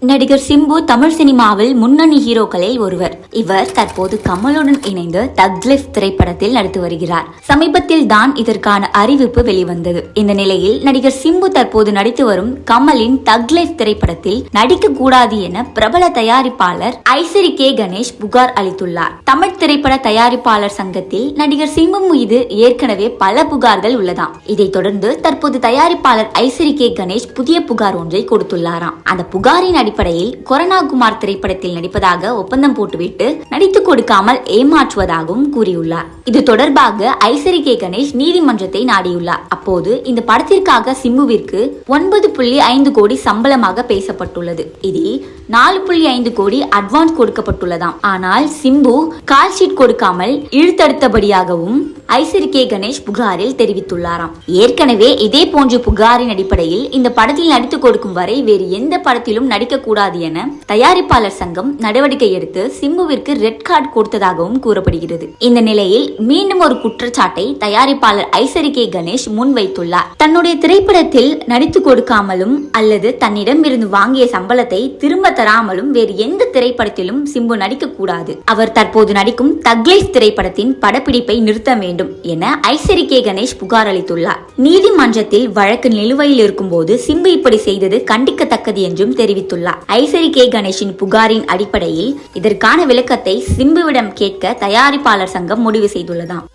நடிகர் சிம்பு தமிழ் சினிமாவில் முன்னணி ஹீரோக்களில் ஒருவர். இவர் தற்போது கமலுடன் இணைந்து தக்லிஃப் திரைப்படத்தில் நடித்து வருகிறார். சமீபத்தில் தான் இதற்கான அறிவிப்பு வெளிவந்தது. இந்த நிலையில் நடிகர் சிம்பு தற்போது நடித்து வரும் கமலின் தக்லிஃப் திரைப்படத்தில் நடிக்க கூடாது என பிரபல தயாரிப்பாளர் ஐசரி கே கணேஷ் புகார் அளித்துள்ளார். தமிழ் திரைப்பட தயாரிப்பாளர் சங்கத்தில் நடிகர் சிம்பு மீது ஏற்கனவே பல புகார்கள் உள்ளதாம். இதைத் தொடர்ந்து தற்போது தயாரிப்பாளர் ஐசரி கே கணேஷ் புதிய புகார் ஒன்றை கொடுத்துள்ளாராம். அந்த புகாரின் அடிப்படையில் கொரோனா குமார் திரைப்படத்தில் நடிப்பதாக ஒப்பந்தம் போட்டுவிட்டு நடித்துக் கொடுக்காமல் ஏமாற்றுவதாகவும் கூறியுள்ளார். இது தொடர்பாக ஐசரி கே கணேஷ் நீதிமன்றத்தை நாடியுள்ளார். அப்போது இந்த படத்திற்காக சிம்புவிற்கு ஒன்பது புள்ளி ஐந்து கோடி சம்பளமாக பேசப்பட்டுள்ளது. இதில் நாலு புள்ளி ஐந்து கோடி அட்வான்ஸ் கொடுக்கப்பட்டுள்ளதாம். ஆனால் சிம்பு கால் ஷீட் கொடுக்காமல் இழுத்தடுத்தபடியாகவும் ஐசரி கே கணேஷ் புகாரில் தெரிவித்துள்ளாராம். ஏற்கனவே இதே போன்ற புகாரின் அடிப்படையில் இந்த படத்தில் நடித்துக் கொடுக்கும் வரை வேறு எந்த படத்திலும் நடிக்கக்கூடாது என தயாரிப்பாளர் சங்கம் நடவடிக்கை எடுத்து சிம்புவிற்கு ரெட் கார்டு கொடுத்ததாகவும் கூறப்படுகிறது. இந்த நிலையில் மீண்டும் ஒரு குற்றச்சாட்டை தயாரிப்பாளர் ஐசரி கே கணேஷ் முன்வைத்துள்ளார். தன்னுடைய திரைப்படத்தில் நடித்துக் கொடுக்காமலும் அல்லது தன்னிடம் இருந்து வாங்கிய சம்பளத்தை திரும்ப தராமலும் வேறு எந்த திரைப்படத்திலும் சிம்பு நடிக்கக்கூடாது. அவர் தற்போது நடிக்கும் தக்லைஃப் திரைப்படத்தின் படப்பிடிப்பை நிறுத்த வேண்டும் என ஐசரி கே கணேஷ் புகார் அளித்துள்ளார். நீதிமன்றத்தில் வழக்கு நிலுவையில் இருக்கும்போது சிம்பு இப்படி செய்தது கண்டிக்கத்தக்கது என்றும் தெரிவித்துள்ளார். ஐசரி கே கணேஷின் புகாரின் அடிப்படையில் இதற்கான விளக்கத்தை சிம்புவிடம் கேட்க தயாரிப்பாளர் சங்கம் முடிவு செய்துள்ளதாம்.